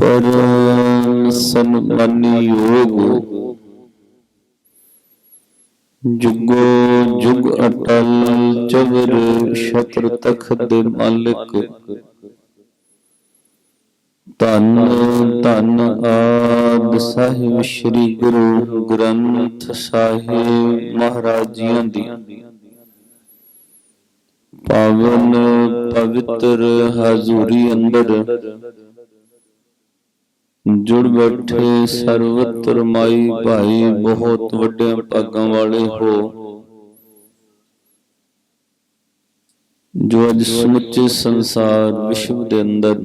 ਪਰਮ ਸਨਮਾਨੀ ਯੋਗ। ਜੁਗੋ ਜੁਗ ਅਟਲ, ਚਵਰ ਛਤਰ ਤਖਤ ਦੇ ਮਾਲਕ। ਧੰਨ ਧੰਨ ਆਦ ਸਾਹਿਬ ਸ੍ਰੀ ਗੁਰੂ ਗ੍ਰੰਥ ਸਾਹਿਬ ਮਹਾਰਾਜ ਦੀ। ਪਾਵਨ ਪਵਿੱਤਰ ਹਜ਼ੂਰੀ ਅੰਦਰ ਜੁੜ ਬੈਠੇ ਸਰਵਤਰ ਮਾਈ ਭਾਈ, ਬਹੁਤ ਵੱਡੇ ਭਾਗਾਂ ਵਾਲੇ ਹੋ। ਜੋ ਅੱਜ ਸਮੁੱਚੇ ਸੰਸਾਰ ਵਿਸ਼ਵ ਦੇ ਅੰਦਰ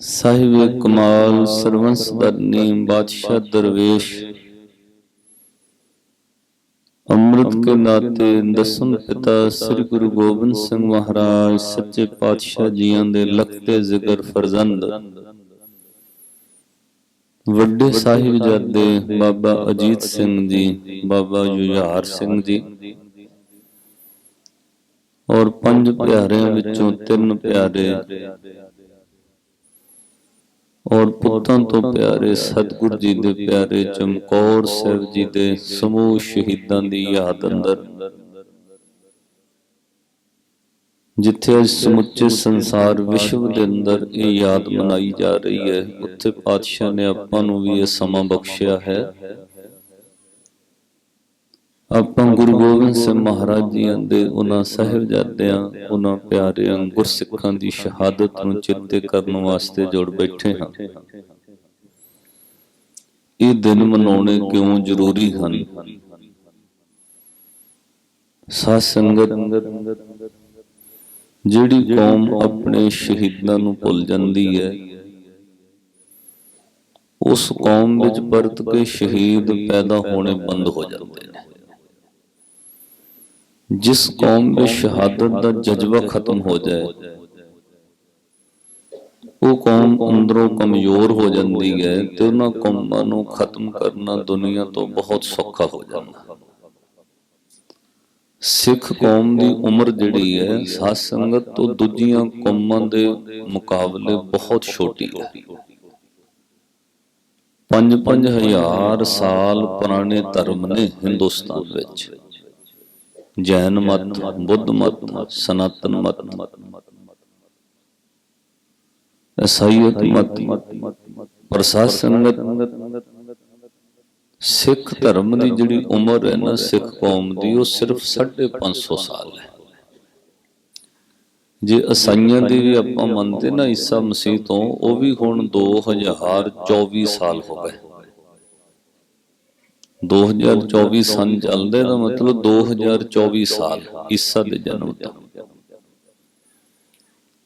ਸਾਹਿਬ ਕਮਾਲ ਸਰਵੰਸ ਦਰਨੀ ਬਾਦਸ਼ਾਹ ਦਰਵੇਸ਼ ਅੰਮ੍ਰਿਤ ਕੇ ਨਾਤੇ ਦਸਮ ਪਿਤਾ ਸ੍ਰੀ ਗੁਰੂ ਗੋਬਿੰਦ ਸਿੰਘ ਮਹਾਰਾਜ ਸੱਚੇ ਪਾਤਸ਼ਾਹ ਜੀਆਂ ਦੇ ਲਖਤੇ ਜ਼ਿਕਰ ਫਰਜ਼ੰਦ। ਵੱਡੇ ਸਾਹਿਬਜ਼ਾਦੇ ਬਾਬਾ ਅਜੀਤ ਸਿੰਘ ਜੀ ਬਾਬਾ ਜੁਝਾਰ ਸਿੰਘ ਜੀ। ਔਰ ਪੰਜ ਪਿਆਰਿਆਂ ਵਿੱਚੋਂ ਤਿੰਨ ਪਿਆਰੇ ਔਰ ਪੁੱਤਾਂ ਤੋਂ ਪਿਆਰੇ ਸਤਿਗੁਰ ਜੀ ਦੇ ਪਿਆਰੇ ਚਮਕੌਰ ਸਾਹਿਬ ਜੀ ਦੇ ਸਮੂਹ ਸ਼ਹੀਦਾਂ ਦੀ ਯਾਦ ਅੰਦਰ। ਜਿੱਥੇ ਅੱਜ ਸਮੁੱਚੇ ਸੰਸਾਰ ਵਿਸ਼ਵ ਦੇ ਅੰਦਰ ਇਹ ਯਾਦ ਮਨਾਈ ਜਾ ਰਹੀ ਹੈ, ਉੱਥੇ ਪਾਤਸ਼ਾਹ ਨੇ ਆਪਾਂ ਨੂੰ ਵੀ ਇਹ ਸਮਾਂ ਬਖਸ਼ਿਆ ਹੈ। ਆਪਾਂ ਗੁਰੂ ਗੋਬਿੰਦ ਸਿੰਘ ਮਹਾਰਾਜ ਜੀ ਦੇ ਉਹਨਾਂ ਸਾਹਿਬਜ਼ਾਦਿਆਂ, ਉਹਨਾਂ ਪਿਆਰਿਆਂ, ਗੁਰਸਿੱਖਾਂ ਦੀ ਸ਼ਹਾਦਤ ਨੂੰ ਚਿੱਤੇ ਕਰਨ ਵਾਸਤੇ ਜੁੜ ਬੈਠੇ ਹਾਂ। ਇਹ ਦਿਨ ਮਨਾਉਣੇ ਕਿਉਂ ਜ਼ਰੂਰੀ ਹਨ? ਸਾਧ ਸੰਗਤ, ਜਿਹੜੀ ਕੌਮ ਆਪਣੇ ਸ਼ਹੀਦਾਂ ਨੂੰ ਭੁੱਲ ਜਾਂਦੀ ਹੈ, ਉਸ ਕੌਮ ਵਿੱਚ ਪਰਤ ਕੇ ਸ਼ਹੀਦ ਪੈਦਾ ਹੋਣੇ ਬੰਦ ਹੋ ਜਾਂਦੇ ਨੇ। ਜਿਸ ਕੌਮ ਵਿੱਚ ਸ਼ਹਾਦਤ ਦਾ ਜਜ਼ਬਾ ਖਤਮ ਹੋ ਜਾਏ। ਉਹ ਕੌਮ ਅੰਦਰੋਂ ਕਮਜ਼ੋਰ ਹੋ ਜਾਂਦੀ ਹੈ ਤੇ ਉਹਨਾਂ ਕੌਮਾਂ ਨੂੰ ਖਤਮ ਕਰਨਾ ਦੁਨੀਆ ਤੋਂ ਬਹੁਤ ਸੌਖਾ ਹੋ ਜਾਂਦਾ। ਸਿੱਖ ਕੌਮ ਦੀ ਉਮਰ ਜਿਹੜੀ ਹੈ ਸਾਧ ਸੰਗਤ ਤੋਂ ਦੂਜੀਆਂ ਕੌਮਾਂ ਦੇ ਮੁਕਾਬਲੇ ਬਹੁਤ ਛੋਟੀ ਹੈ। 5-5000 ਸਾਲ ਪੁਰਾਣੇ ਧਰਮ ਨੇ ਹਿੰਦੁਸਤਾਨ ਵਿੱਚ। ਜੈਨ ਮਤ ਬੁੱਧ ਮਤ ਸਨਾਤਨ ਮਤ। ਅਸਾਈਅਤ ਮਤ ਪ੍ਰਸਾਦ ਸੰਗਤ ਸਿੱਖ ਧਰਮ ਦੀ ਜਿਹੜੀ ਉਮਰ ਹੈ ਨਾ ਸਿੱਖ ਕੌਮ ਦੀ ਉਹ ਸਿਰਫ 550 ਸਾਲ ਹੈ। ਜੇ ਅਸਾਈਆਂ ਦੀ ਵੀ ਆਪਾਂ ਮੰਨਦੇ ਨਾ ਈਸਾ ਮਸੀਹ ਤੋਂ ਉਹ ਵੀ ਹੁਣ 2024 ਸਾਲ ਹੋ ਗਏ। 2024 ਸਨ ਚੱਲਦੇ ਦਾ ਮਤਲਬ 2024 ਸਾਲ ਈਸਾ ਦੇ ਜਨਮ ਤੋਂ।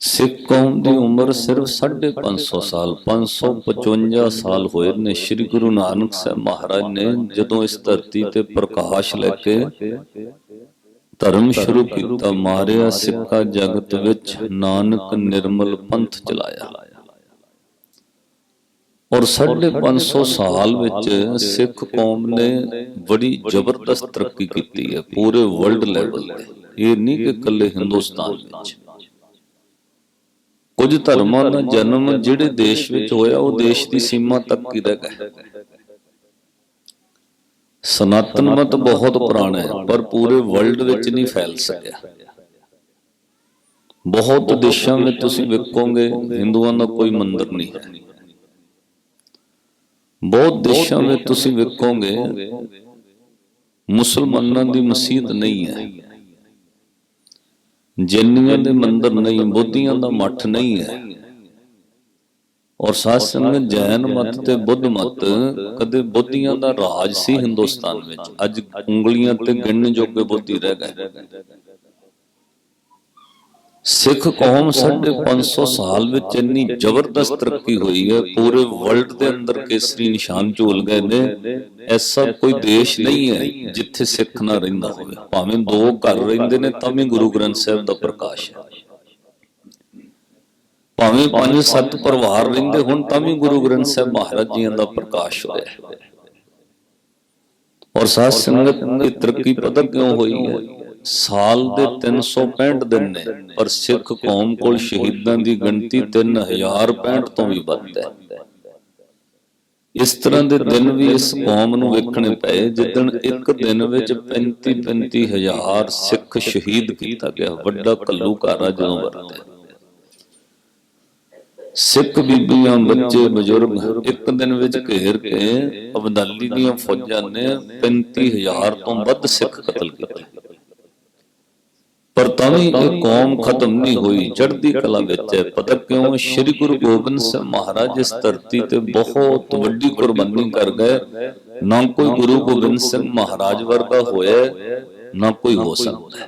ਸਿੱਖ ਕੌਮ ਦੀ ਉਮਰ ਸਿਰਫ 550 ਸਾਲ 555 ਸਾਲ ਹੋਏ ਨੇ ਸ੍ਰੀ ਗੁਰੂ ਨਾਨਕ ਸਾਹਿਬ ਮਹਾਰਾਜ ਨੇ ਜਦੋਂ ਇਸ ਧਰਤੀ ਤੇ ਪ੍ਰਕਾਸ਼ ਲੈ ਕੇ ਧਰਮ ਸ਼ੁਰੂ ਕੀਤਾ ਮਾਰਿਆ ਸਿੱਖਾ ਜਗਤ ਵਿੱਚ ਨਾਨਕ ਨਿਰਮਲ ਪੰਥ ਚਲਾਇਆ। ਔਰ 550 ਸਾਲ ਵਿੱਚ ਸਿੱਖ ਕੌਮ ਨੇ ਬੜੀ ਜ਼ਬਰਦਸਤ ਤਰੱਕੀ ਕੀਤੀ ਹੈ ਪੂਰੇ ਵਰਲਡ ਲੈਵਲ ਤੇ। ਇਹ ਨਹੀਂ ਕਿ ਇਕੱਲੇ ਹਿੰਦੁਸਤਾਨ ਵਿੱਚ। ਕੁਝ ਧਰਮਾਂ ਦਾ ਜਨਮ ਜਿਹੜੇ ਦੇਸ਼ ਵਿੱਚ ਹੋਇਆ ਉਹ ਦੇਸ਼ ਦੀ ਸੀਮਾ ਤੱਕ ਹੀ ਰਹਿ ਗਿਆ। ਸਨਾਤਨ ਮਤ ਬਹੁਤ ਪੁਰਾਣਾ ਹੈ ਪਰ ਪੂਰੇ ਵਰਲਡ ਵਿੱਚ ਨਹੀਂ ਫੈਲ ਸਕਿਆ। ਬਹੁਤ ਦੇਸ਼ਾਂ ਵਿੱਚ ਤੁਸੀਂ ਵੇਖੋਗੇ ਹਿੰਦੂਆਂ ਦਾ ਕੋਈ ਮੰਦਿਰ ਨਹੀਂ ਹੈ। ਬਹੁਤ ਦੇਸ਼ਾਂ ਵਿੱਚ ਤੁਸੀਂ ਵੇਖੋਗੇ ਮੁਸਲਮਾਨਾਂ ਦੀ ਮਸਜਿਦ ਨਹੀਂ ਹੈ। ਜੈਨੀਆਂ ਦੇ ਮੰਦਿਰ ਨਹੀਂ ਬੁੱਧੀਆਂ ਦਾ ਮੱਠ ਨਹੀਂ ਹੈ। ਔਰ ਸਾਧ ਸੰਗਤ ਜੈਨ ਮਤ ਤੇ ਬੁੱਧ ਮਤ ਕਦੇ ਬੁੱਧੀਆਂ ਦਾ ਰਾਜ ਸੀ ਹਿੰਦੁਸਤਾਨ ਵਿੱਚ। ਅੱਜ ਉਂਗਲੀਆਂ ਤੇ ਗਿਣਨ ਜੋਗੇ ਬੁੱਧੀ ਰਹਿ ਗਏ। ਸਿੱਖ ਕੌਮ 550 ਸਾਲ ਵਿੱਚ ਇੰਨੀ ਜ਼ਬਰਦਸਤ ਤਰੱਕੀ ਹੋਈ ਹੈ ਪੂਰੇ ਵਰਲਡ ਦੇ ਅੰਦਰ ਕੇਸਰੀ ਨਿਸ਼ਾਨ ਝੂਲ ਗਏ ਨੇ ਐਸਾ ਕੋਈ ਦੇਸ਼ ਨਹੀਂ ਹੈ ਜਿੱਥੇ ਸਿੱਖ ਨਾ ਰਹਿੰਦਾ ਹੋਵੇ। ਭਾਵੇਂ ਦੋ ਘਰ ਰਹਿੰਦੇ ਨੇ ਤਾਂ ਵੀ ਗੁਰੂ ਗ੍ਰੰਥ ਸਾਹਿਬ ਦਾ ਪ੍ਰਕਾਸ਼ ਹੈ। ਭਾਵੇਂ ਪੰਜ ਸੱਤ ਪਰਿਵਾਰ ਰਹਿੰਦੇ ਹੁਣ ਤਾਂ ਵੀ ਗੁਰੂ ਗ੍ਰੰਥ ਸਾਹਿਬ ਮਹਾਰਾਜ ਜੀਆਂ ਦਾ ਪ੍ਰਕਾਸ਼ ਹੋਇਆ ਹੈ। ਔਰ ਸਾਧ ਸੰਗਤ ਦੀ ਤਰੱਕੀ ਪਤਾ ਕਿਉਂ ਹੋਈ ਹੈ? ਸਾਲ ਦੇ 365 ਦਿਨ ਨੇ। ਪਰ ਸਿੱਖ ਕੌਮ ਕੋਲ ਸ਼ਹੀਦਾਂ ਦੀ ਗਿਣਤੀ 3065 ਤੋਂ ਵੀ ਵੱਧ ਹੈ। ਇਸ ਤਰ੍ਹਾਂ ਦੇ ਦਿਨ ਵੀ ਇਸ ਕੌਮ ਨੂੰ ਵੇਖਣੇ ਪਏ ਜਿੱਦਣ ਇੱਕ ਦਿਨ ਵਿੱਚ 35 35 ਹਜ਼ਾਰ ਸਿੱਖ ਸ਼ਹੀਦ ਕੀਤਾ ਗਿਆ ਵੱਡਾ ਘੱਲੂਘਾਰਾ ਜਦੋਂ ਵਰਤਿਆ ਸਿੱਖ ਬੀਬੀਆਂ ਬੱਚੇ ਬਜ਼ੁਰਗ ਇੱਕ ਦਿਨ ਵਿੱਚ ਘੇਰ ਕੇ ਅਬਦਾਲੀ ਦੀਆਂ ਫੌਜਾਂ ਨੇ 35000 ਤੋਂ ਵੱਧ ਸਿੱਖ ਕਤਲ ਕੀਤੇ। ਪਰ ਤਾਂ ਵੀ ਇਹ ਕੌਮ ਖਤਮ ਨਹੀਂ ਹੋਈ ਚੜ੍ਹਦੀ ਕਲਾ ਵਿੱਚ ਹੈ। ਪਤਾ ਕਿਉਂ? ਸ੍ਰੀ ਗੁਰੂ ਗੋਬਿੰਦ ਸਿੰਘ ਮਹਾਰਾਜ ਇਸ ਧਰਤੀ ਤੇ ਬਹੁਤ ਵੱਡੀ ਕੁਰਬਾਨੀ ਕਰ ਗਏ। ਨਾ ਕੋਈ ਗੁਰੂ ਗੋਬਿੰਦ ਸਿੰਘ ਮਹਾਰਾਜ ਵਰਗਾ ਹੋਇਆ ਨਾ ਕੋਈ ਹੋ ਸਕਦਾ।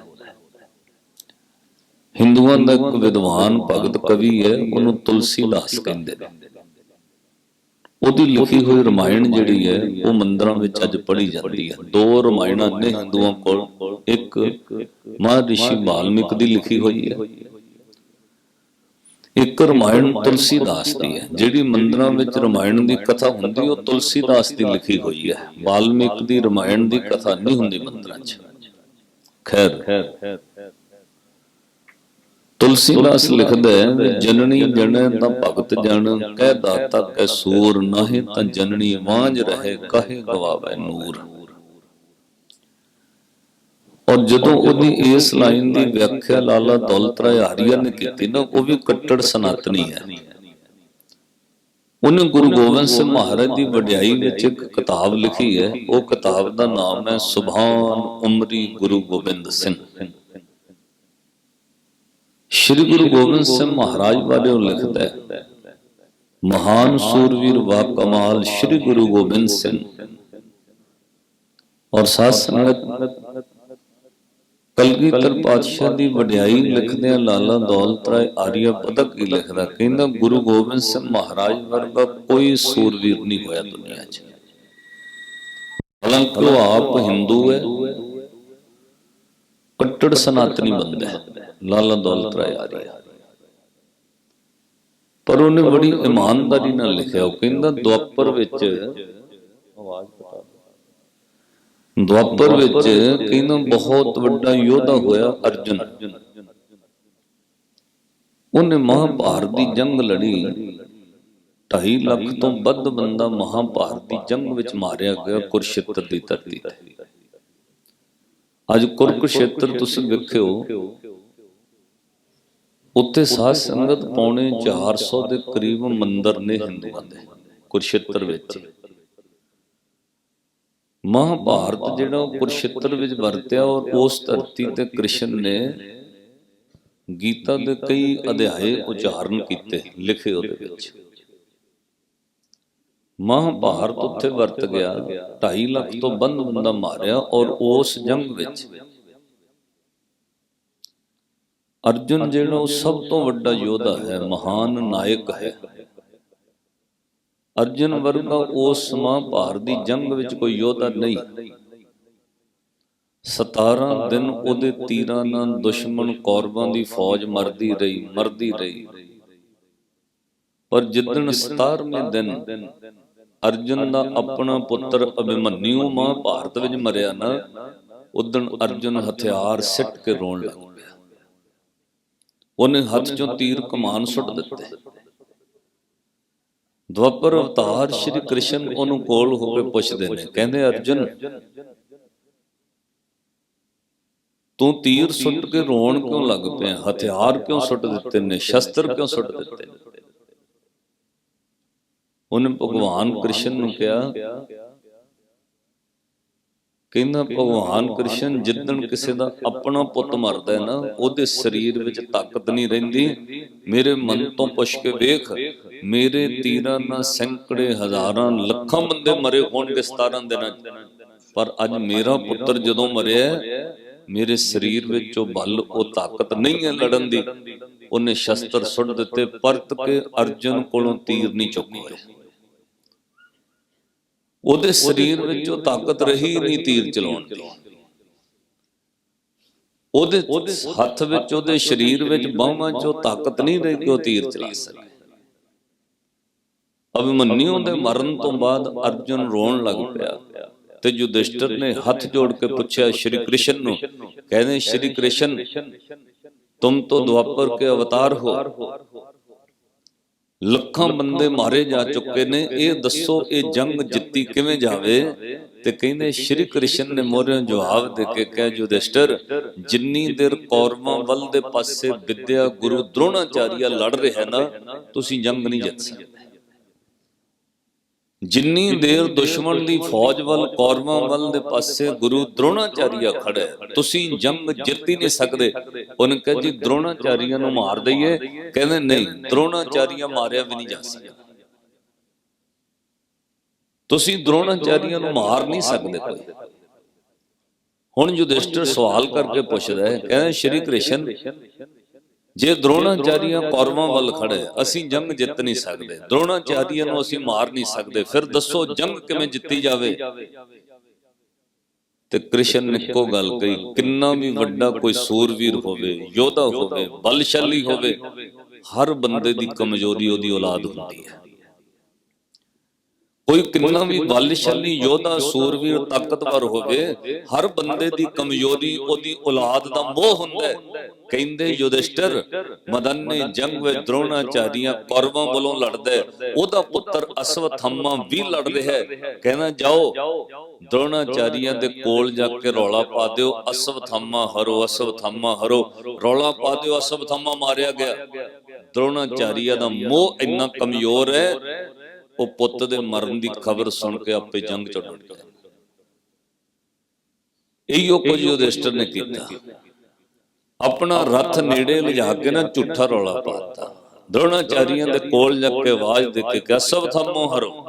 ਹਿੰਦੂਆਂ ਦਾ ਇੱਕ ਵਿਦਵਾਨ ਭਗਤ ਕਵੀ ਹੈ ਉਹਨੂੰ ਤੁਲਸੀ ਦਾਸ ਕਹਿੰਦੇ ਨੇ। ਉਹਦੀ ਲਿਖੀ ਹੋਈ ਰਮਾਇਣ ਜਿਹੜੀ ਹੈ, ਉਹ ਮੰਦਰਾਂ ਵਿੱਚ ਅੱਜ ਪੜ੍ਹੀ ਜਾਂਦੀ ਹੈ। ਦੋ ਰਮਾਇਣਾਂ ਨੇ ਹਿੰਦੂਆਂ ਕੋਲ, ਇੱਕ ਮਹਾਰਿਸ਼ੀ ਵਾਲਮੀਕ ਦੀ ਲਿਖੀ ਹੋਈ ਹੈ। ਇੱਕ ਰਮਾਇਣ ਤੁਲਸੀ ਦੀ ਹੈ, ਜਿਹੜੀ ਮੰਦਰਾਂ ਵਿੱਚ ਰਮਾਇਣ ਦੀ ਕਥਾ ਹੁੰਦੀ, ਉਹ ਤੁਲਸੀ ਦਾਸ ਦੀ ਲਿਖੀ ਹੋਈ ਹੈ। ਵਾਲਮੀਕ ਦੀ ਰਮਾਇਣ ਦੀ ਕਥਾ ਨਹੀਂ ਹੁੰਦੀ ਮੰਦਰਾਂ 'ਚ। ਖੈਰ ਤੁਲਸੀਦਾਸ ਲਿਖਦਾ ਹੈ ਜਨਨੀ ਜਣੈ ਤਾਂ ਭਗਤ ਜਨ ਕਹਿ ਦਾਤਾ ਕੈ ਸੂਰ ਨਾਹੀਂ ਤਾਂ ਜਨਨੀ ਵਾਂਝ ਰਹੇ ਕਾਹੇ ਗਵਾਵੇ ਨੂਰ। ਔਰ ਜਦੋਂ ਉਹਦੀ ਇਸ ਲਾਈਨ ਦੀ ਵਿਆਖਿਆ ਲਾਲਾ ਦੌਲਤ ਰਾਏ ਆਰੀਆ ਨੇ ਕੀਤੀ ਨਾ ਉਹ ਵੀ ਕੱਟੜ ਸਨਾਤਨੀ ਹੈ। ਉਹਨੇ ਗੁਰੂ ਗੋਬਿੰਦ ਸਿੰਘ ਮਹਾਰਾਜ ਦੀ ਵਡਿਆਈ ਵਿੱਚ ਇੱਕ ਕਿਤਾਬ ਲਿਖੀ ਹੈ। ਉਹ ਕਿਤਾਬ ਦਾ ਨਾਮ ਹੈ ਸੁਭਾਨ ਉਮਰੀ ਗੁਰੂ ਗੋਬਿੰਦ ਸਿੰਘ। ਸ਼੍ਰੀ ਗੁਰੂ ਗੋਬਿੰਦ ਸਿੰਘ ਮਹਾਰਾਜ ਬਾਰੇ ਉਹ ਲਿਖਦਾ ਹੈ, ਮਹਾਨ ਸੂਰਵੀਰ ਵਾ ਕਮਾਲ ਸ਼੍ਰੀ ਗੁਰੂ ਗੋਬਿੰਦ ਸਿੰਘ। ਔਰ ਸਾਧ ਸੰਗਤ ਕਲਗੀਧਰ ਪਾਤਸ਼ਾਹ ਦੀ ਵਡਿਆਈ ਲਿਖਦਿਆਂ ਲਾਲਾ ਦੌਲਤ ਰਾਏ ਆਰੀਆ ਪਤਾ ਕੀ ਲਿਖਦਾ ਕਹਿੰਦਾ, ਗੁਰੂ ਗੋਬਿੰਦ ਸਿੰਘ ਮਹਾਰਾਜ ਵਰਗਾ ਕੋਈ ਸੂਰਵੀਰ ਨਹੀਂ ਹੋਇਆ ਦੁਨੀਆ 'ਚ। ਹਾਲਾਂਕਿ ਉਹ ਆਪ ਹਿੰਦੂ ਹੈ, ਕੱਟੜ ਸਨਾਤਨੀ ਬੰਦਾ ਹੈ। ਲਾਲਾ ਦੌਲਤ ਰਾਏ ਆਰੀਆ ਪਰ ਉਹਨੇ ਬੜੀ ਇਮਾਨਦਾਰੀ ਨਾਲ ਲਿਖਿਆ। ਉਹ ਕਹਿੰਦਾ ਦੁਆਪਰ ਵਿੱਚ ਆਵਾਜ਼ ਪਤਾ ਦੁਆਪਰ ਵਿੱਚ ਕਹਿੰਦਾ ਬਹੁਤ ਵੱਡਾ ਯੋਧਾ ਹੋਇਆ ਅਰਜੁਨ। ਉਹਨੇ ਮਹਾਭਾਰਤ ਦੀ ਜੰਗ ਲੜੀ। 2.5 ਲੱਖ ਤੋਂ ਵੱਧ ਬੰਦਾ ਮਹਾਭਾਰਤ ਦੀ ਜੰਗ ਵਿੱਚ ਮਾਰਿਆ ਗਿਆ ਕੁਰਸ਼ੇਤਰ ਦੀ ਧਰਤੀ ਤੇ। ਅੱਜ ਕੁਰਕਸ਼ੇਤਰ ਤੁਸੀਂ ਵੇਖਿਓ। ਉੱਤੇ ਸਾਧ ਸੰਗਤ ਪੌਣੇ 400 ਦੇ ਕਰੀਬ ਮੰਦਰ ਨੇ ਹਿੰਦੂਆਂ ਦੇ ਕੁਰਸ਼ੇਤਰ ਵਿੱਚ। ਮਹਾਭਾਰਤ ਜਿਹੜਾ ਉਹ ਕੁਰਸ਼ੇਤਰ ਵਿੱਚ ਵਰਤਿਆ ਔਰ ਉਸ ਧਰਤੀ ਤੇ ਕ੍ਰਿਸ਼ਨ ਨੇ ਗੀਤਾ ਦੇ ਕਈ ਅਧਿਆਏ ਉਚਾਰਨ ਕੀਤੇ ਲਿਖੇ ਉਹਦੇ ਵਿੱਚ। ਮਹਾਭਾਰਤ ਉੱਥੇ ਵਰਤ ਗਿਆ 2.5 ਲੱਖ ਤੋਂ ਵੱਧ ਬੰਦਾ ਮਾਰਿਆ ਔਰ ਉਸ ਜੰਗ ਵਿੱਚ ਅਰਜੁਨ ਜਿਹੜਾ ਉਹ ਸਭ ਤੋਂ ਵੱਡਾ ਯੋਧਾ ਹੈ ਮਹਾਨ ਨਾਇਕ ਹੈ। ਅਰਜੁਨ ਵਰਗਾ ਉਸ ਮਹਾਭਾਰਤ ਦੀ ਜੰਗ ਵਿੱਚ ਕੋਈ ਯੋਧਾ ਨਹੀਂ। 17 ਦਿਨ ਉਹਦੇ ਤੀਰਾਂ ਨਾਲ ਦੁਸ਼ਮਣ ਕੌਰਵਾਂ ਦੀ ਫੌਜ ਮਰਦੀ ਰਹੀ ਮਰਦੀ ਰਹੀ। ਪਰ ਜਿੱਦਣ 17ਵੇਂ ਦਿਨ ਅਰਜੁਨ ਦਾ ਆਪਣਾ ਪੁੱਤਰ ਅਭਿਮਨਿਊ ਮਹਾਭਾਰਤ ਵਿੱਚ ਮਰਿਆ ਨਾ ਉਦਣ ਅਰਜੁਨ ਹਥਿਆਰ ਸਿੱਟ ਕੇ ਰੋਣ ਲੱਗ। ਉਹਨੇ ਹੱਥ ਚੋਂ ਤੀਰ ਕਮਾਨ ਸੁੱਟ ਦਿੱਤੇ। ਦਵਪਰ ਅਵਤਾਰ ਸ਼੍ਰੀ ਕ੍ਰਿਸ਼ਨ ਉਹਨੂੰ ਕੋਲ ਹੋ ਕੇ ਪੁੱਛਦੇ ਨੇ। ਕਹਿੰਦੇ ਅਰਜੁਨ ਤੂੰ ਤੀਰ ਸੁੱਟ ਕੇ ਰੋਣ ਕਿਉਂ ਲੱਗ ਪਿਆ? ਹਥਿਆਰ ਕਿਉਂ ਸੁੱਟ ਦਿੱਤੇ ਨੇ? ਸ਼ਸਤਰ ਕਿਉਂ ਸੁੱਟ ਦਿੱਤੇ ਨੇ? ਉਹਨੇ ਭਗਵਾਨ ਕ੍ਰਿਸ਼ਨ ਨੂੰ ਕਿਹਾ ਕਹਿੰਦਾ ਭਗਵਾਨ ਕ੍ਰਿਸ਼ਨ ਜਿੱਦਣ ਕਿਸੇ ਦਾ ਆਪਣਾ ਪੁੱਤ ਮਰਦਾ ਹੈ ਨਾ ਉਹਦੇ ਸਰੀਰ ਵਿੱਚ ਤਾਕਤ ਨਹੀਂ ਰਹਿੰਦੀ। ਮੇਰੇ ਮਨ ਤੋਂ ਪੁੱਛ ਕੇ ਵੇਖ ਮੇਰੇ ਤੀਰਾਂ ਨਾਲ ਸੈਂਕੜੇ ਹਜ਼ਾਰਾਂ ਲੱਖਾਂ ਬੰਦੇ ਮਰੇ ਹੋਣਗੇ 17 ਦਿਨਾਂ 'ਚ। ਪਰ ਅੱਜ ਮੇਰਾ ਪੁੱਤਰ ਜਦੋਂ ਮਰਿਆ ਮੇਰੇ ਸਰੀਰ ਵਿੱਚ ਉਹ ਬਲ ਉਹ ਤਾਕਤ ਨਹੀਂ ਹੈ ਲੜਨ ਦੀ। ਉਹਨੇ ਸ਼ਸਤਰ ਸੁੱਟ ਦਿੱਤੇ ਪਰਤ ਕੇ ਅਰਜਨ ਕੋਲੋਂ ਤੀਰ ਨਹੀਂ ਚੁੱਕ ਹੋਏ। ਉਹਦੇ ਸਰੀਰ ਵਿੱਚ ਉਹ ਤਾਕਤ ਰਹੀ ਨਹੀਂ ਤੀਰ ਚਲਾਉਣ ਦੀ। ਉਹਦੇ ਹੱਥ ਵਿੱਚ ਉਹਦੇ ਸਰੀਰ ਵਿੱਚ ਬਾਹਾਂ 'ਚ ਉਹ ਤਾਕਤ ਨਹੀਂ ਰਹੀ ਕਿ ਉਹ ਤੀਰ ਚਲਾ ਸਕੇ। ਅਭਿਮਨਿਊ ਦੇ ਮਰਨ ਤੋਂ ਬਾਅਦ ਅਰਜੁਨ ਰੋਣ ਲੱਗ ਪਿਆ। ਤੇ ਯੁਧਿਸ਼ਟਰ ਨੇ ਹੱਥ ਜੋੜ ਕੇ ਪੁੱਛਿਆ ਸ਼੍ਰੀ ਕ੍ਰਿਸ਼ਨ ਨੂੰ। ਕਹਿੰਦੇ ਸ਼੍ਰੀ ਕ੍ਰਿਸ਼ਨ ਤੁਮ ਤੋਂ ਦੁਆਪਰ ਕੇ ਅਵਤਾਰ ਹੋ। ਲੱਖਾਂ ਬੰਦੇ ਮਾਰੇ ਜਾ ਚੁੱਕੇ ਨੇ। ਇਹ ਦੱਸੋ ਇਹ ਜੰਗ ਜਿੱਤੀ ਕਿਵੇਂ ਜਾਵੇ? ਤੇ ਕਹਿੰਦੇ ਸ਼੍ਰੀ ਕ੍ਰਿਸ਼ਨ ਨੇ ਮੋਰਿਆਂ ਜਵਾਬ ਦੇ ਕੇ ਕਿਹਾ ਯੁਧਿਸ਼ਟਰ ਜਿੰਨੀ ਦੇਰ ਕੌਰਵਾਂ ਵੱਲ ਦੇ ਪਾਸੇ ਵਿਦਿਆ ਗੁਰੂ ਦ੍ਰੋਣਾਚਾਰੀਆ ਲੜ ਰਿਹਾ ਨਾ ਤੁਸੀਂ ਜੰਗ ਨਹੀਂ ਜਿੱਤ ਸਕਦੇ ਜਿੰਨੀ ਦੇਰ ਦੁਸ਼ਮਣ ਦੀ ਫੌਜ ਵੱਲ ਕੌਰਵਾਂ ਵੱਲ ਦੇ ਪਾਸੇ ਗੁਰੂ ਦ੍ਰੋਣਾਚਾਰੀਆ ਖੜਾ ਹੈ ਤੁਸੀਂ ਜੰਗ ਜਿੱਤ ਹੀ ਨਹੀਂ ਸਕਦੇ। ਉਹਨੇ ਕਿਹਾ ਜੀ ਦ੍ਰੋਣਾਚਾਰੀਆ ਨੂੰ ਮਾਰ ਦਈਏ। ਕਹਿੰਦੇ ਨਹੀਂ ਦ੍ਰੋਣਾਚਾਰੀਆ ਮਾਰਿਆ ਵੀ ਨਹੀਂ ਜਾ ਸਕਦਾ। ਤੁਸੀਂ ਦ੍ਰੋਣਾਚਾਰੀਆ ਨੂੰ ਮਾਰ ਨਹੀਂ ਸਕਦੇ ਕੋਈ ਹੁਣ ਯੁਧਿਸ਼ਟਰ ਸਵਾਲ ਕਰਕੇ ਪੁੱਛਦਾ ਹੈ ਕਹਿੰਦਾ ਸ਼੍ਰੀ ਕ੍ਰਿਸ਼ਨ ਜੇ ਦ੍ਰੋਣਾਚਾਰੀਆ ਕੌਰਵਾਂ ਵੱਲ ਖੜੇ ਅਸੀਂ ਜੰਗ ਜਿੱਤ ਨਹੀਂ ਸਕਦੇ। ਦ੍ਰੋਣਾਚਾਰੀਆ ਨੂੰ ਅਸੀਂ ਮਾਰ ਨਹੀਂ ਸਕਦੇ। ਫਿਰ ਦੱਸੋ ਜੰਗ ਕਿਵੇਂ ਜਿੱਤੀ ਜਾਵੇ? ਤੇ ਕ੍ਰਿਸ਼ਨ ਨੇ ਇੱਕੋ ਗੱਲ ਕਹੀ ਕਿੰਨਾ ਵੀ ਵੱਡਾ ਕੋਈ ਸੂਰਵੀਰ ਹੋਵੇ ਯੋਧਾ ਹੋਵੇ ਬਲਸ਼ਾਲੀ ਹੋਵੇ ਹਰ ਬੰਦੇ ਦੀ ਕਮਜ਼ੋਰੀ ਉਹਦੀ ਔਲਾਦ ਹੁੰਦੀ ਹੈ। ਕੋਈ ਕਿੰਨਾ ਵੀ ਬਲਸ਼ਾਲੀ ਯੋਧਾ ਸੂਰਵੀਰ ਤਾਕਤਵਰ ਹੋਵੇ ਹਰ ਬੰਦੇ ਦੀ ਕਮਜ਼ੋਰੀ ਉਹਦੀ ਔਲਾਦ ਦਾ ਮੋਹ ਹੁੰਦਾ ਹੈ। ਕਹਿੰਦੇ ਯੁਧਿਸ਼ਟਰ ਮਦਨ ਨੇ ਜੰਗ ਵਿੱਚ ਦ੍ਰੋਣਾਚਾਰੀਆ ਕੌਰਵਾਂ ਵੱਲੋਂ ਲੜਦਾ। ਉਹਦਾ ਪੁੱਤਰ ਅਸਵਥਾਮਾ ਵੀ ਲੜ ਰਿਹਾ ਹੈ। ਕਹਿੰਦਾ ਜਾਓ ਦ੍ਰੋਣਾਚਾਰੀਆ ਦੇ ਕੋਲ ਜਾ ਕੇ ਰੌਲਾ ਪਾ ਦਿਓ ਅਸਵਥਾਮਾ ਹਰੋ ਅਸਵਥਾਮਾ ਹਰੋ। ਰੌਲਾ ਪਾ ਦਿਓ ਅਸਵਥਾਮਾ ਮਾਰਿਆ ਗਿਆ। ਦ੍ਰੋਣਾਚਾਰੀਆ ਦਾ ਮੋਹ ਇੰਨਾ ਕਮਜ਼ੋਰ ਹੈ ਉਹ ਪੁੱਤ ਦੇ ਮਰਨ ਦੀ ਖਬਰ ਸੁਣ ਕੇ ਆਪੇ ਜੰਗ ਚ ਡਟ ਗਿਆ। ਇਹੋ ਕੁਝ ਯੁਧਿਸ਼ਟਰ ਨੇ ਕੀਤਾ। ਆਪਣਾ ਰੱਥ ਨੇੜੇ ਲਿਜਾ ਕੇ ਨਾ ਝੂਠਾ ਰੌਲਾ ਪਾਤਾ। ਦ੍ਰੋਣਾਚਾਰੀਆਂ ਦੇ ਕੋਲ ਜਾ ਕੇ ਆਵਾਜ਼ ਦੇ ਕੇ ਕਿਹਾ ਸਭ ਥੰਮੋ ਹਰੋ।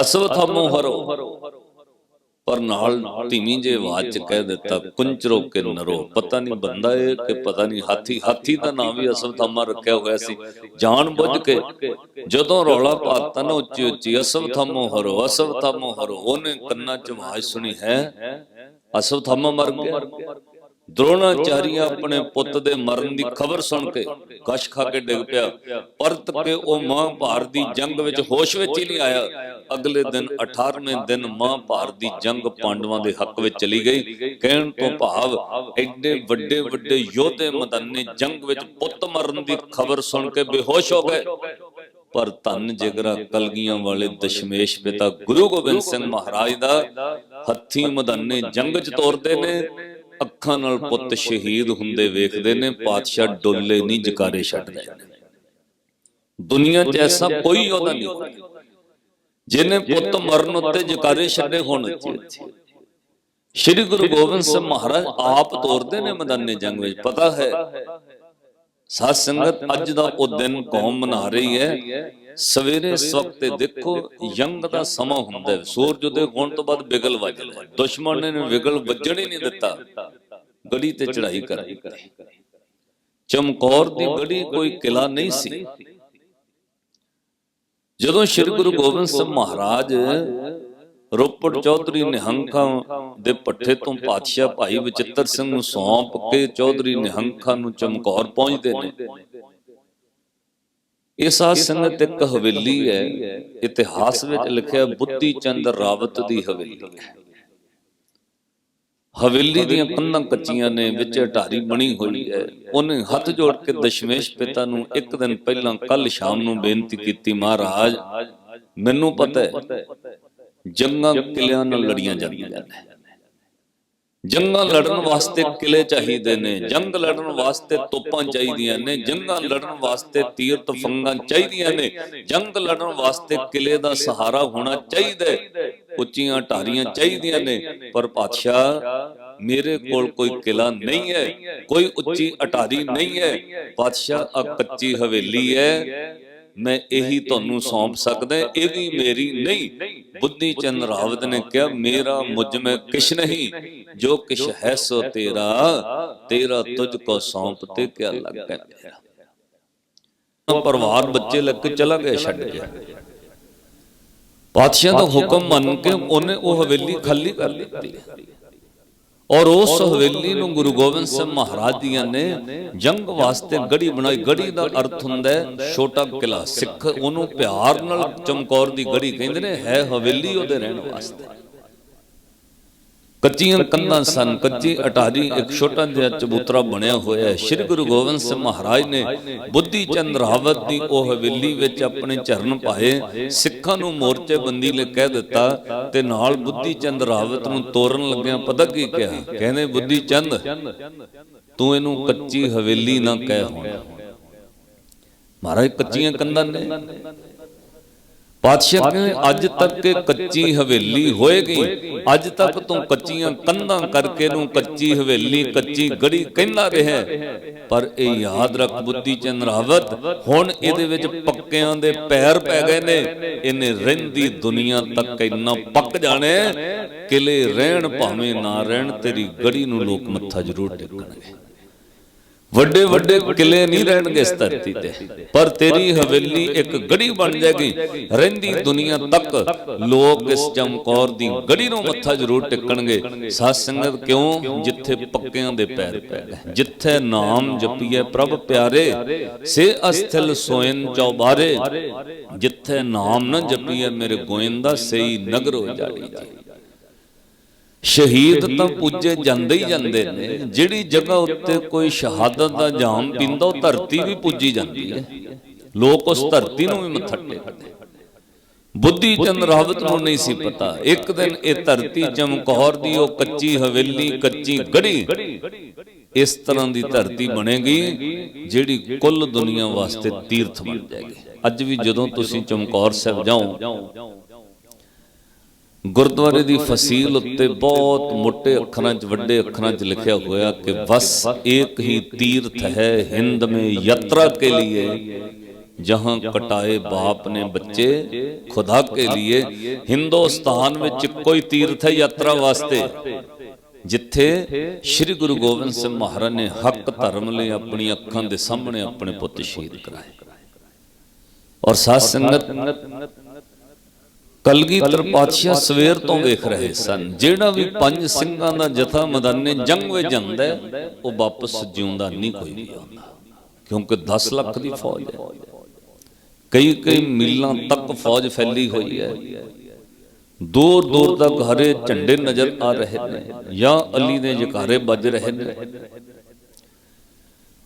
ਅਸਵ ਥੰਮੋ ਹਰੋ। ਪਰ ਨਾਲ ਧੀਮੀ ਜੇ ਆਵਾਜ਼ ਚ ਕਹਿ ਦਿੱਤਾ ਕੁੰਚਰੋ ਕੇ ਨਰੋ, ਪਤਾ ਨਹੀਂ ਬੰਦਾ ਇਹ ਕਿ ਪਤਾ ਨਹੀਂ ਹਾਥੀ ਹਾਥੀ ਦਾ ਨਾਮ ਵੀ ਅਸਵ ਥੰਮਾ ਰੱਖਿਆ ਹੋਇਆ ਸੀ। ਜਾਣ ਬੁੱਝ ਕੇ ਜਦੋਂ ਰੌਲਾ ਪਾਤਾ ਨਾ ਉੱਚੀ ਉੱਚੀ ਅਸਵ ਥੰਮੋ ਹਰੋ ਅਸਵ ਥੰਮੋ ਹਰੋ, ਉਹਨੇ ਕੰਨਾਂ ਚ ਆਵਾਜ਼ ਸੁਣੀ, ਹੈ? ਅਸਵ ਥੰਮਾ ਮਰ ਗਿਆ। ਦ੍ਰੋਣਾਚਾਰੀਆ ਆਪਣੇ ਪੁੱਤ ਦੇ ਮਰਨ ਦੀ ਖਬਰ ਸੁਣ ਕੇ ਕਸ਼ ਖਾ ਕੇ ਡਿੱਗ ਪਿਆ ਪਰਤ ਕੇ ਉਹ ਮਹਾਭਾਰਤ ਦੀ ਜੰਗ ਵਿੱਚ ਹੋਸ਼ ਵਿੱਚ ਹੀ ਨਹੀਂ ਆਇਆ ਅਗਲੇ ਦਿਨ 18ਵੇਂ ਦਿਨ ਮਹਾਭਾਰਤ ਦੀ ਜੰਗ ਪਾਂਡਵਾਂ ਦੇ ਹੱਕ ਵਿੱਚ ਚਲੀ ਗਈ ਕਹਿਣ ਤੋਂ ਭਾਵ ਐਡੇ ਵੱਡੇ ਵੱਡੇ ਯੋਧੇ ਮਦਨ ਜੰਗ ਵਿੱਚ ਪੁੱਤ ਮਰਨ ਦੀ ਖਬਰ ਸੁਣ ਕੇ ਬੇਹੋਸ਼ ਹੋ ਗਏ ਪਰ ਧੰਨ ਜਿਗਰਾ ਕਲਗੀਆਂ ਵਾਲੇ ਦਸ਼ਮੇਸ਼ ਪਿਤਾ ਗੁਰੂ ਗੋਬਿੰਦ ਸਿੰਘ ਮਹਾਰਾਜ ਦਾ ਹੱਥੀ ਮਦਨੇ ਜੰਗ 'ਚ ਤੋਰਦੇ ਨੇ ਅੱਖਾਂ ਨਾਲ ਪੁੱਤ ਸ਼ਹੀਦ ਹੁੰਦੇ ਵੇਖਦੇ ਨੇ ਪਾਤਸ਼ਾਹ ਡੋਲੇ ਨਹੀਂ ਜਕਾਰੇ ਛੱਡਦੇ। ਦੁਨੀਆ 'ਚ ਐਸਾ ਕੋਈ ਉਹਦਾ ਨਹੀਂ। ਜਿਹਨੇ ਪੁੱਤ ਮਰਨ ਉੱਤੇ ਜਕਾਰੇ ਛੱਡੇ ਹੋਣ ਸ਼੍ਰੀ ਗੁਰੂ ਗੋਬਿੰਦ ਸਿੰਘ ਮਹਾਰਾਜ ਆਪ ਤੋਰਦੇ ਨੇ ਮੈਦਾਨੇ ਜੰਗ ਵਿੱਚ ਪਤਾ ਹੈ। ਸਾਧ ਸੰਗਤ ਅੱਜ ਦਾ ਉਹ ਦਿਨ ਕੌਮ ਮਨਾ ਰਹੀ ਹੈ। ਸਵੇਰੇ ਇਸ ਵਕਤ ਤੇ ਦੇਖੋ ਯੰਗ ਦਾ ਸਮਾਂ ਹੁੰਦਾ ਹੈ। ਸੂਰਜ ਉਦੇ ਹੋਣ ਤੋਂ ਬਾਅਦ ਬਿਗਲ ਵੱਜਦਾ ਦੁਸ਼ਮਣ ਨੇ ਬਿਗਲ ਵੱਜਣ ਹੀ ਨਹੀਂ ਦਿੱਤਾ। ਗੜੀ ਤੇ ਚੜ੍ਹਾਈ ਕਰਾਈ ਚਮਕੌਰ ਦੀ ਗੜੀ ਕੋਈ ਕਿਲਾ ਨਹੀਂ ਸੀ। ਜਦੋਂ ਸ੍ਰੀ ਗੁਰੂ ਗੋਬਿੰਦ ਸਿੰਘ ਮਹਾਰਾਜ ਰੋਪੜ ਚੌਧਰੀ ਨਿਹੰਖਾਂ ਦੇ ਪੱਠੇ ਤੋਂ ਪਾਤਸ਼ਾਹ ਭਾਈ ਬਚਿੱਤਰ ਸਿੰਘ ਨੂੰ ਸੌਂਪ ਕੇ ਚੌਧਰੀ ਨਿਹੰਖਾਂ ਨੂੰ। ਚਮਕੌਰ ਪਹੁੰਚਦੇ ਨੇ। ਇਹ ਸਾਧ ਸੰਗਤ ਇੱਕ ਹਵੇਲੀ ਹੈ ਇਤਿਹਾਸ ਵਿੱਚ ਲਿਖਿਆ ਬੁੱਧੀ ਚੰਦ ਰਾਵਤ ਦੀ ਹਵੇਲੀ ਹੈ। ਹਵੇਲੀ ਦੀਆਂ ਕੰਧਾਂ ਕੱਚੀਆਂ ਨੇ ਵਿੱਚ ਢਾਰੀ ਬਣੀ ਹੋਈ ਹੈ। ਉਹਨੇ ਹੱਥ ਜੋੜ ਕੇ ਦਸ਼ਮੇਸ਼ ਪਿਤਾ ਨੂੰ ਇੱਕ ਦਿਨ ਪਹਿਲਾਂ ਕੱਲ ਸ਼ਾਮ ਨੂੰ ਬੇਨਤੀ ਕੀਤੀ ਮਹਾਰਾਜ ਮੈਨੂੰ ਪਤਾ ਹੈ ਜੰਗਾਂ ਕਿਲਿਆਂ ਨਾਲ ਲੜੀਆਂ ਜਾਂਦੀਆਂ ਨੇ। ਜੰਗਾਂ ਲੜਨ ਵਾਸਤੇ ਕਿਲੇ ਚਾਹੀਦੇ ਨੇ ਜੰਗ ਲੜਨ ਵਾਸਤੇ ਤੋਪਾਂ ਚਾਹੀਦੀਆਂ ਨੇ ਜੰਗਾਂ ਲੜਨ ਵਾਸਤੇ ਤੀਰ ਤਫੰਗਾਂ ਚਾਹੀਦੀਆਂ ਨੇ ਜੰਗ ਲੜਨ ਵਾਸਤੇ ਕਿਲੇ ਦਾ ਸਹਾਰਾ ਹੋਣਾ ਚਾਹੀਦਾ ਹੈ। ਉੱਚੀਆਂ ਢਾਰੀਆਂ ਚਾਹੀਦੀਆਂ ਨੇ ਪਰ ਪਾਤਸ਼ਾਹ ਮੇਰੇ ਕੋਲ ਕੋਈ ਕਿਲਾ ਨਹੀਂ ਹੈ ਕੋਈ ਉੱਚੀ ਅਟਾਰੀ ਨਹੀਂ ਹੈ। ਪਾਤਸ਼ਾਹ ਆ ਕੱਚੀ ਹਵੇਲੀ ਹੈ। ਮੈਂ ਇਹੀ ਤੁਹਾਨੂੰ ਸੌਂਪ ਸਕਦਾ ਇਹ ਵੀ ਮੇਰੀ ਨਹੀਂ ਬੁੱਧੀ ਚੰਦ ਰਾਵਤ ਨੇ ਕਿਹਾ ਮੇਰਾ ਮੁਝ ਮੈਂ ਕਿਛ ਨਹੀਂ। ਜੋ ਕਿਛ ਹੈ ਸੋ ਤੇਰਾ ਤੇਰਾ ਤੁਝ ਕੋ ਸੌਂਪ ਤੇ ਕਿਆ ਲੱਗਾ ਪਰਿਵਾਰ ਬੱਚੇ ਲੱਗ ਕੇ ਚਲਾ ਗਿਆ ਛੱਡ ਗਿਆ। ਪਾਤਸ਼ਾਹ ਦਾ ਹੁਕਮ ਮੰਨ ਕੇ ਉਹਨੇ ਉਹ ਹਵੇਲੀ ਖਾਲੀ ਕਰ ਦਿੱਤੀ। ਔਰ ਉਸ ਹਵੇਲੀ ਨੂੰ ਗੁਰੂ ਗੋਬਿੰਦ ਸਿੰਘ ਮਹਾਰਾਜ ਦੀਆਂ ਨੇ ਜੰਗ ਵਾਸਤੇ ਗੜੀ ਬਣਾਈ। ਗੜੀ ਦਾ ਅਰਥ ਹੁੰਦਾ ਹੈ ਛੋਟਾ ਕਿਲਾ। ਸਿੱਖ ਉਹਨੂੰ ਪਿਆਰ ਨਾਲ ਚਮਕੌਰ ਦੀ ਗੜੀ ਕਹਿੰਦੇ ਨੇ ਹੈ ਹਵੇਲੀ ਉਹਦੇ ਰਹਿਣ ਵਾਸਤੇ। ਕੱਚੀਆਂ ਕੰਧਾਂ ਸਨ ਕੱਚੀ ਅਟਾਰੀ ਇੱਕ ਛੋਟਾ ਜਿਹਾ ਚਬੂਤਰਾ ਬਣਿਆ ਹੋਇਆ ਹੈ। ਸ੍ਰੀ ਗੁਰੂ ਗੋਬਿੰਦ ਸਿੰਘ ਮਹਾਰਾਜ ਨੇ ਬੁੱਧੀ ਚੰਦ ਰਾਵਤ ਦੀ ਉਹ ਹਵੇਲੀ ਵਿੱਚ ਆਪਣੇ ਚਰਨ ਪਾਏ ਸਿੱਖਾਂ ਨੂੰ ਮੋਰਚੇ ਬੰਦੀ ਲਈ ਕਹਿ ਦਿੱਤਾ ਤੇ ਨਾਲ ਬੁੱਧੀ ਚੰਦ ਰਾਵਤ ਨੂੰ ਤੋਰਨ ਲੱਗਿਆਂ ਪਤਾ ਕੀ ਕਿਹਾ? ਕਹਿੰਦੇ ਬੁੱਧੀ ਚੰਦ ਤੂੰ ਇਹਨੂੰ ਕੱਚੀ ਹਵੇਲੀ ਨਾ ਕਹਿ ਹੁਣ। ਮਹਾਰਾਜ ਕੱਚੀਆਂ ਕੰਧਾਂ ਨੇ। ਪਾਤਸ਼ਾਹ ਕਹਿੰਦੇ ਅੱਜ ਤੱਕ ਕੱਚੀ ਹਵੇਲੀ ਹੋਏਗੀ ਅੱਜ ਤੱਕ ਤੂੰ ਕੱਚੀਆਂ ਕੰਧਾਂ ਕਰਕੇ ਨੂੰ ਕੱਚੀ ਹਵੇਲੀ ਕੱਚੀ ਗੜੀ ਕਹਿੰਦਾ ਰਿਹਾ ਪਰ ਇਹ ਯਾਦ ਰੱਖ ਬੁੱਧੀ ਚੰਦ ਰਾਵਤ ਹੁਣ ਇਹਦੇ ਵਿੱਚ ਪੱਕਿਆਂ ਦੇ ਪੈਰ ਪੈ ਗਏ ਨੇ। ਇਹਨੇ ਰਹਿੰਦੀ ਦੁਨੀਆ ਤੱਕ ਇੰਨਾ ਪੱਕ ਜਾਣੇ। ਕਿਲੇ ਰਹਿਣ ਭਾਵੇਂ ਨਾ ਰਹਿਣ ਤੇਰੀ ਗੜੀ ਨੂੰ ਲੋਕ ਮੱਥਾ ਜ਼ਰੂਰ ਟੇਕਣਗੇ। ਵੱਡੇ ਵੱਡੇ ਕਿਲੇ ਨਹੀਂ ਰਹਿਣਗੇ ਇਸ ਧਰਤੀ ਤੇ। ਪਰ ਤੇਰੀ ਹਵੇਲੀ ਇੱਕ ਗੜੀ ਬਣ ਜਾਏਗੀ। ਰਹਿੰਦੀ ਦੁਨੀਆ ਤੱਕ ਲੋਕ ਇਸ ਚਮਕੌਰ ਦੀ ਗੜੀ ਨੂੰ ਮੱਥਾ ਜ਼ਰੂਰ ਟੇਕਣਗੇ। ਸਾਧ ਸੰਗਤ ਕਿਉਂ? ਜਿੱਥੇ ਪੱਕਿਆਂ ਦੇ ਪੈਰ ਪੈ ਗਏ ਜਿੱਥੇ ਨਾਮ ਜਪੀਏ ਪ੍ਰਭ ਪਿਆਰੇ ਸੇ ਅਸਥਲ ਸੋਇਨ ਚੌਬਾਰੇ। ਜਿੱਥੇ ਨਾਮ ਨਾ ਜਪੀਏ ਮੇਰੇ ਗੋਇੰਦਾ ਸਈ ਨਗਰ ਉਜਾੜੀ ਜੀ ਸ਼ਹੀਦ ਤਾਂ ਪੁੱਜੇ ਜਾਂਦੇ ਹੀ ਜਾਂਦੇ ਨੇ। ਜਿਹੜੀ ਜਗ੍ਹਾ ਉੱਤੇ ਕੋਈ ਸ਼ਹਾਦਤ ਦਾ ਜਾਮ ਪਿੰਦਾ ਉਹ ਧਰਤੀ ਵੀ ਪੁੱਜੀ ਜਾਂਦੀ ਹੈ। ਲੋਕ ਉਸ ਧਰਤੀ ਨੂੰ ਵੀ ਮੱਥਾ ਟੇਕਦੇ ਬੁੱਧੀ ਚੰਦ ਰਾਵਤ ਨੂੰ ਨਹੀਂ ਸੀ ਪਤਾ। ਇੱਕ ਦਿਨ ਇਹ ਧਰਤੀ ਚਮਕੌਰ ਦੀ ਉਹ ਕੱਚੀ ਹਵੇਲੀ ਕੱਚੀ ਗੜੀ। ਇਸ ਤਰ੍ਹਾਂ ਦੀ ਧਰਤੀ ਬਣੇਗੀ ਜਿਹੜੀ ਕੁੱਲ ਦੁਨੀਆ ਵਾਸਤੇ ਤੀਰਥ ਬਣ ਜਾਏਗੀ। ਅੱਜ ਵੀ ਜਦੋਂ ਤੁਸੀਂ ਚਮਕੌਰ ਸਾਹਿਬ ਜਾਓ ਗੁਰਦੁਆਰੇ ਦੀ ਫਸੀਲ ਉੱਤੇ ਬਹੁਤ ਮੋٹے ਅੱਖਰਾਂ 'ਚ, ਵੱਡੇ ਅੱਖਰਾਂ 'ਚ ਲਿਖਿਆ ਹੋਇਆ ਕਿ ਬਸ ਇੱਕ ਹੀ ਤੀਰਥ ਹੈ ਹਿੰਦ ਮੇ ਯਾਤਰਾ ਕੇ ਲਈ जहां कटाए बाप ने बच्चे खुदा के लिए हिंदुस्तान में कोई तीर्थ है यात्रा वास्ते ਜਿੱਥੇ ਸ੍ਰੀ ਗੁਰੂ ਗੋਬਿੰਦ ਸਿੰਘ ਮਹਾਰਾਜ ਨੇ ਹੱਕ ਧਰਮ ਲਈ ਆਪਣੀ ਅੱਖਾਂ ਦੇ ਸਾਹਮਣੇ ਆਪਣੇ ਪੁੱਤ ਸ਼ਹੀਦ ਕਰਾਏ। ਔਰ ਸਾਧ ਸੰਗਤ ਕਲਗੀਧਰ ਪਾਤਸ਼ਾਹ ਸਵੇਰ ਤੋਂ ਵੇਖ ਰਹੇ ਸਨ। ਜਿਹੜਾ ਵੀ ਪੰਜ ਸਿੰਘਾਂ ਦਾ ਜਥਾ ਮੈਦਾਨੇ ਜੰਗ ਵਿੱਚ ਜਾਂਦਾ ਉਹ ਵਾਪਸ ਜਿਉਂਦਾ ਨਹੀਂ ਕੋਈ ਵੀ ਆਉਂਦਾ। ਕਿਉਂਕਿ 10 ਲੱਖ ਦੀ ਫੌਜ ਹੈ। ਕਈ ਕਈ ਮੀਲਾਂ ਤੱਕ ਫੌਜ ਫੈਲੀ ਹੋਈ ਹੈ। ਦੂਰ ਦੂਰ ਤੱਕ ਹਰੇ ਝੰਡੇ ਨਜ਼ਰ ਆ ਰਹੇ ਨੇ ਜਾਂ ਅਲੀ ਦੇ ਜਕਾਰੇ ਵੱਜ ਰਹੇ ਨੇ।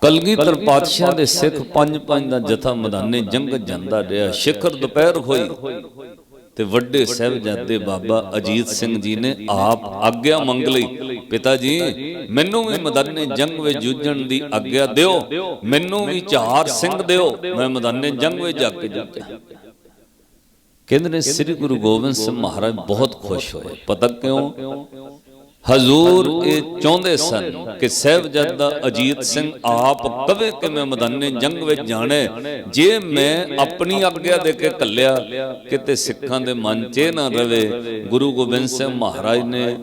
ਕਲਗੀਧਰ ਪਾਤਸ਼ਾਹ ਦੇ ਸਿੱਖ ਪੰਜ ਪੰਜ ਦਾ ਜਥਾ ਮੈਦਾਨੇ ਜੰਗ ਜਾਂਦਾ ਰਿਹਾ। ਸਿਖਰ ਦੁਪਹਿਰ ਹੋਈ। ਤੇ ਵੱਡੇ ਸਾਹਿਬਜ਼ਾਦੇ ਬਾਬਾ ਅਜੀਤ ਸਿੰਘ ਜੀ ਨੇ ਆਪ ਆਗਿਆ ਮੰਗ ਲਈ। ਪਿਤਾ ਜੀ ਮੈਨੂੰ ਵੀ ਮੈਦਾਨੇ ਜੰਗ ਵਿੱਚ ਜੂਝਣ ਦੀ ਆਗਿਆ ਦਿਓ। ਮੈਨੂੰ ਵੀ ਚਾਰ ਸਿੰਘ ਦਿਓ। ਮੈਂ ਮੈਦਾਨੇ ਜੰਗ ਵਿੱਚ ਜਾ ਕੇ ਜੂਝਾਂ ਕਹਿੰਦੇ ਨੇ ਸ੍ਰੀ ਗੁਰੂ ਗੋਬਿੰਦ ਸਿੰਘ ਮਹਾਰਾਜ ਬਹੁਤ ਖੁਸ਼ ਹੋਏ। ਪਤਾ ਕਿਉਂ? ਹਜ਼ੂਰ ਇਹ ਚਾਹੁੰਦੇ ਸਨ ਕਿ ਸਹਿਬਜ਼ਾਦਾ ਅਜੀਤ ਸਿੰਘ ਆਪ ਕਵੇ ਕਿਵੇਂ ਮੈਂ ਮੈਦਾਨੇ ਜੰਗ ਵਿੱਚ ਜਾਣੇ ਜੇ ਮੈਂ ਆਪਣੀ ਆਗਿਆ ਦੇ ਕੇ ਕੱਲਿਆ ਕਿਤੇ ਸਿੱਖਾਂ ਦੇ ਮਨ 'ਚ ਇਹ ਨਾ ਰਵੇ, ਗੁਰੂ ਗੋਬਿੰਦ ਸਿੰਘ ਮਹਾਰਾਜ ਨੇ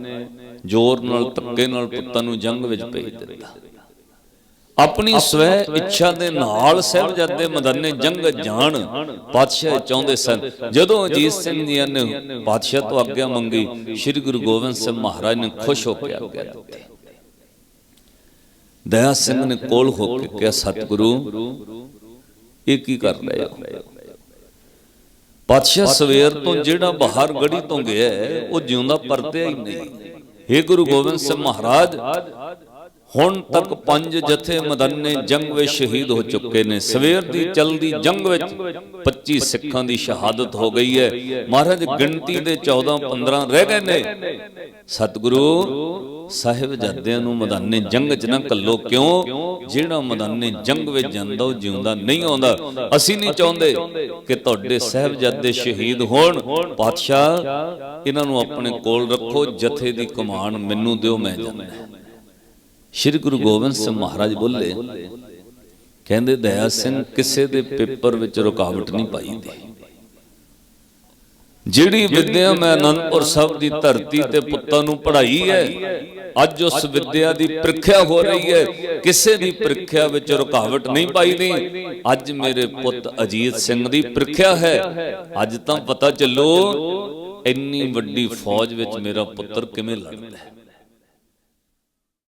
ਜ਼ੋਰ ਨਾਲ, ਧੱਕੇ ਨਾਲ ਪੁੱਤਾਂ ਨੂੰ ਜੰਗ ਵਿੱਚ ਭੇਜ ਦਿੱਤਾ। ਆਪਣੀ ਸਵੈ ਇੱਛਾ ਦੇ ਨਾਲ ਸਹਿਬਜ਼ਾਦੇ ਮੈਦਾਨੇ ਜੰਗ ਜਾਣ ਪਾਤਸ਼ਾਹ ਚਾਹੁੰਦੇ ਸਨ। ਜਦੋਂ ਅਜੀਤ ਸਿੰਘ ਜੀ ਨੇ ਪਾਤਸ਼ਾਹ ਤੋਂ ਆਗਿਆ ਮੰਗੀ ਸ੍ਰੀ ਗੁਰੂ ਗੋਬਿੰਦ ਸਿੰਘ ਮਹਾਰਾਜ ਨੇ ਖੁਸ਼ ਹੋ ਕੇ ਆਗਿਆ ਦਿੱਤੀ ਦਇਆ ਸਿੰਘ ਨੇ ਕੋਲ ਹੋ ਕੇ ਕਿਹਾ ਸਤਿਗੁਰੂ ਇਹ ਕੀ ਕਰ ਰਹੇ ਹੋ? ਪਾਤਸ਼ਾਹ ਸਵੇਰ ਤੋਂ ਜਿਹੜਾ ਬਾਹਰ ਗੜੀ ਤੋਂ ਗਿਆ ਉਹ ਜਿਉਂਦਾ ਪਰਤਿਆ ਹੀ ਨਹੀਂ। हे ਗੁਰੂ ਗੋਬਿੰਦ ਸਿੰਘ ਮਹਾਰਾਜ ਹੁਣ ਤੱਕ ਪੰਜ ਜਥੇ ਮਦੰਨੇ ਜੰਗ ਵਿੱਚ ਸ਼ਹੀਦ ਹੋ ਚੁੱਕੇ ਨੇ। ਸਵੇਰ ਦੀ ਚਲਦੀ ਜੰਗ ਵਿੱਚ 25 ਸਿੱਖਾਂ ਦੀ ਸ਼ਹਾਦਤ ਹੋ ਗਈ ਹੈ ਮਹਾਰਾਜ ਗਿਣਤੀ ਦੇ 14 15 ਰਹਿ ਗਏ ਨੇ। ਸਤਿਗੁਰੂ ਸਾਹਿਬ ਜਾਦਿਆਂ ਨੂੰ ਮਦਾਨੇ ਜੰਗ 'ਚ ਨਾ ਕੱਲੋ ਕਿਉਂ? ਜਿਹੜਾ ਮਦਾਨੇ ਜੰਗ ਵਿੱਚ ਜਾਂਦਾ ਉਹ ਜਿਉਂਦਾ ਨਹੀਂ ਆਉਂਦਾ। ਅਸੀਂ ਨਹੀਂ ਚਾਹੁੰਦੇ ਕਿ ਤੁਹਾਡੇ ਸਾਹਿਬਜ਼ਾਦੇ ਸ਼ਹੀਦ ਹੋਣ। ਪਾਤਸ਼ਾਹ ਇਹਨਾਂ ਨੂੰ ਆਪਣੇ ਕੋਲ ਰੱਖੋ ਜਥੇ ਦੀ ਕਮਾਨ ਮੈਨੂੰ ਦਿਓ ਮੈਂ ਜਾਂਦਾ। ਸ਼੍ਰੀ ਗੁਰੂ ਗੋਬਿੰਦ ਸਿੰਘ ਮਹਾਰਾਜ ਬੋਲੇ ਕਹਿੰਦੇ ਦਇਆ ਸਿੰਘ ਕਿਸੇ ਦੇ ਪੇਪਰ ਵਿੱਚ ਰੁਕਾਵਟ ਨਹੀਂ ਪਾਈ ਦੀ ਜਿਹੜੀ ਵਿਦਿਆ ਮੈਂ ਅਨੰਦਪੁਰ ਸਾਹਿਬ ਦੀ ਧਰਤੀ ਤੇ ਪੁੱਤਾਂ ਨੂੰ ਪੜ੍ਹਾਈ ਹੈ ਅੱਜ ਉਸ ਵਿਦਿਆ ਦੀ ਪ੍ਰੀਖਿਆ ਹੋ ਰਹੀ ਹੈ। ਕਿਸੇ ਦੀ ਪ੍ਰੀਖਿਆ ਵਿੱਚ ਰੁਕਾਵਟ ਨਹੀਂ ਪਾਈ ਦੀ ਅੱਜ ਮੇਰੇ ਪੁੱਤ ਅਜੀਤ ਸਿੰਘ ਦੀ ਪ੍ਰੀਖਿਆ ਹੈ। ਅੱਜ ਤਾਂ ਪਤਾ ਚੱਲੋ ਇੰਨੀ ਵੱਡੀ ਫੌਜ ਵਿੱਚ ਮੇਰਾ ਪੁੱਤਰ ਕਿਵੇਂ ਲੜਦਾ ਹੈ?